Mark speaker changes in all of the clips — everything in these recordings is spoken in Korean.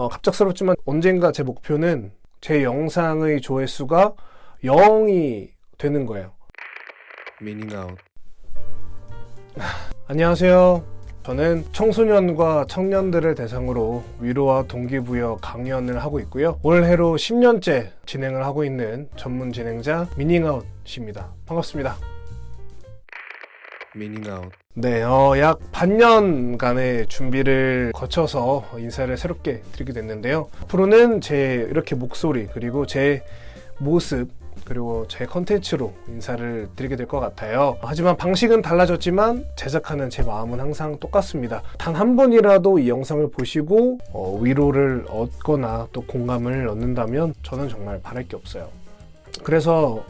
Speaker 1: 어, 갑작스럽지만 언젠가 제 목표는 제 영상의 조회수가 0이 되는 거예요.
Speaker 2: 미닝 아웃
Speaker 1: 안녕하세요. 저는 청소년과 청년들을 대상으로 위로와 동기부여 강연을 하고 있고요. 올해로 10년째 진행을 하고 있는 전문 진행자 미닝아웃입니다. 반갑습니다.
Speaker 2: 미닝아웃
Speaker 1: 네, 어, 약 반년간의 준비를 거쳐서 인사를 새롭게 드리게 됐는데요. 앞으로는 제 이렇게 목소리, 그리고 제 모습, 그리고 제 컨텐츠로 인사를 드리게 될 것 같아요. 하지만 방식은 달라졌지만 제작하는 제 마음은 항상 똑같습니다. 단 한 번이라도 이 영상을 보시고 어, 위로를 얻거나 또 공감을 얻는다면 저는 정말 바랄 게 없어요. 그래서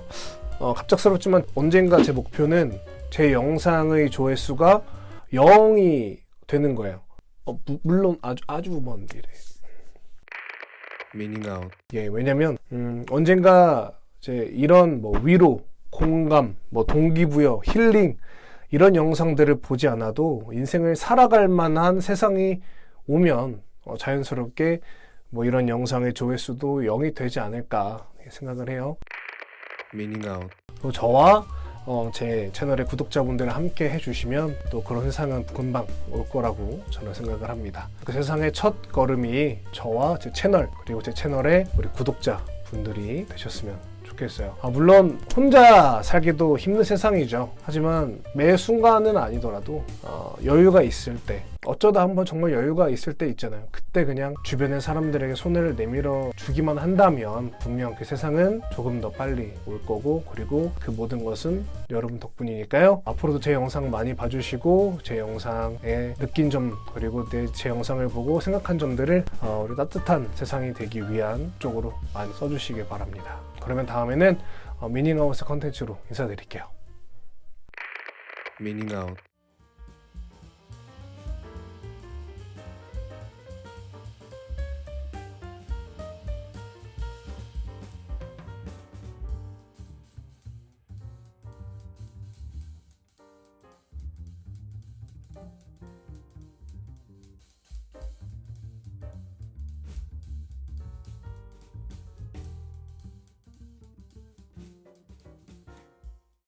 Speaker 1: 어, 갑작스럽지만 언젠가 제 목표는 제 영상의 조회수가 0이 되는 거예요. 어, 무- 물론 아주 아주 먼 미래.
Speaker 2: 미닝 아웃
Speaker 1: 예, 왜냐면 음, 언젠가 이제 이런 뭐 위로, 공감, 뭐 동기부여, 힐링 이런 영상들을 보지 않아도 인생을 살아갈 만한 세상이 오면 어, 자연스럽게 뭐 이런 영상의 조회수도 0이 되지 않을까 생각을 해요.
Speaker 2: 미닝 아웃
Speaker 1: 또 저와 어, 제 채널의 구독자분들을 함께 해주시면 또 그런 세상은 금방 올 거라고 저는 생각을 합니다. 그 세상의 첫 걸음이 저와 제 채널 그리고 제 채널의 우리 구독자 분들이 되셨으면 좋겠어요. 아, 물론 혼자 살기도 힘든 세상이죠. 하지만 매 순간은 아니더라도 어, 여유가 있을 때 어쩌다 한번 정말 여유가 있을 때 있잖아요. 그때 그냥 주변의 사람들에게 손을 내밀어 주기만 한다면 분명 그 세상은 조금 더 빨리 올 거고 그리고 그 모든 것은 여러분 덕분이니까요. 앞으로도 제 영상 많이 봐주시고 제 영상에 느낀 점 그리고 내제 영상을 보고 생각한 점들을 어, 우리 따뜻한 세상이 되기 위한 쪽으로 많이 써주시길 바랍니다. 그러면 다음 에는 어, 미닝아웃의 컨텐츠로 인사드릴게요.
Speaker 2: 미닝아웃